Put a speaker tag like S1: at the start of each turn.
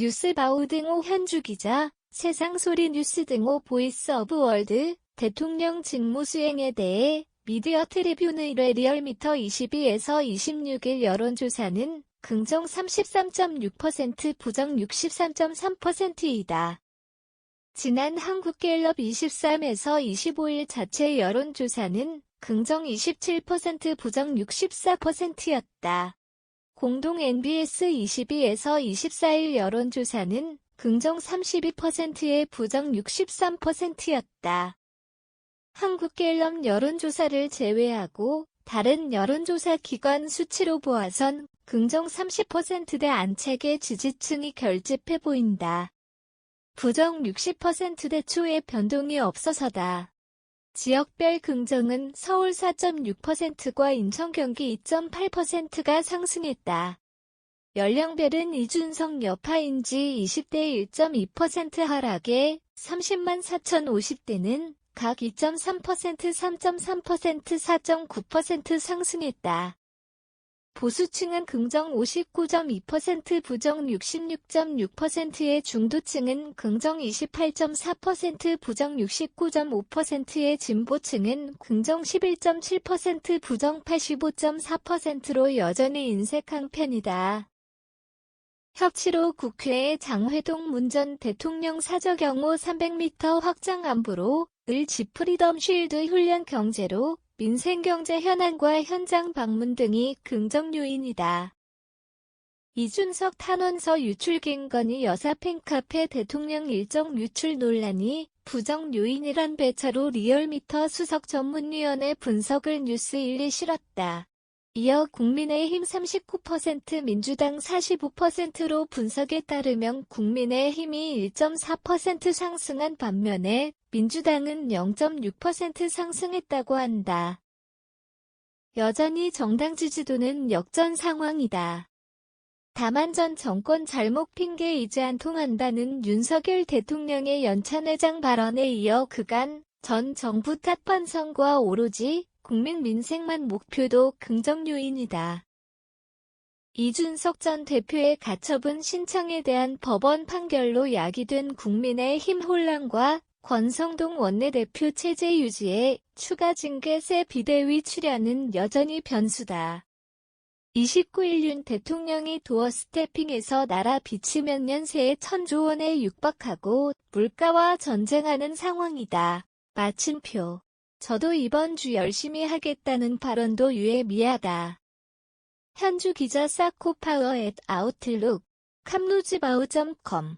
S1: 뉴스바우 등호 현주 기자, 세상소리 뉴스 등호 보이스 오브 월드, 대통령 직무 수행에 대해 미디어 트리뷴의 리얼미터 22에서 26일 여론조사는 긍정 33.6% 부정 63.3%이다. 지난 한국갤럽 23에서 25일 자체 여론조사는 긍정 27% 부정 64%였다. 공동 NBS 22에서 24일 여론조사는 긍정 32%에 부정 63%였다. 한국갤럽 여론조사를 제외하고 다른 여론조사 기관 수치로 보아선 긍정 30%대 안착의 지지층이 결집해 보인다. 부정 60%대 초의 변동이 없어서다. 지역별 긍정은 서울 4.6%과 인천 경기 2.8%가 상승했다. 연령별은 이준석 여파인지 20대 1.2% 하락에 30만 4,050대는 각 2.3%, 3.3%, 4.9% 상승했다. 보수층은 긍정 59.2%, 부정 66.6%의 중도층은 긍정 28.4%, 부정 69.5%의 진보층은 긍정 11.7%, 부정 85.4%로 여전히 인색한 편이다. 협치로 국회의 장회동 문 전 대통령 사저 경호 300m 확장 안보로 을 지프리덤 쉴드 훈련 경제로 민생경제 현안과 현장 방문 등이 긍정 요인이다. 이준석 탄원서 유출 갱건이 여사 팬카페 대통령 일정 유출 논란이 부정 요인이란 배차로 리얼미터 수석 전문위원회 분석을 뉴스일리 실었다. 이어 국민의힘 39% 민주당 45%로 분석에 따르면 국민의힘이 1.4% 상승한 반면에 민주당은 0.6% 상승했다고 한다. 여전히 정당 지지도는 역전 상황이다. 다만 전 정권 잘못 핑계이지 안 통한다는 윤석열 대통령의 연찬회장 발언에 이어 그간 전 정부 탓 반성과 오로지 국민 민생만 목표도 긍정 요인이다. 이준석 전 대표의 가처분 신청에 대한 법원 판결로 야기된 국민의힘 혼란과 권성동 원내대표 체제 유지에 추가 징계세 비대위 출연은 여전히 변수다. 29일 윤 대통령이 도어 스태핑에서 나라 비치면 년새에 천조 원에 육박하고 물가와 전쟁하는 상황이다. 마침표. 저도 이번 주 열심히 하겠다는 발언도 유의미하다. 현주 기자 사코파워 앳 아웃룩 캄루즈바우.com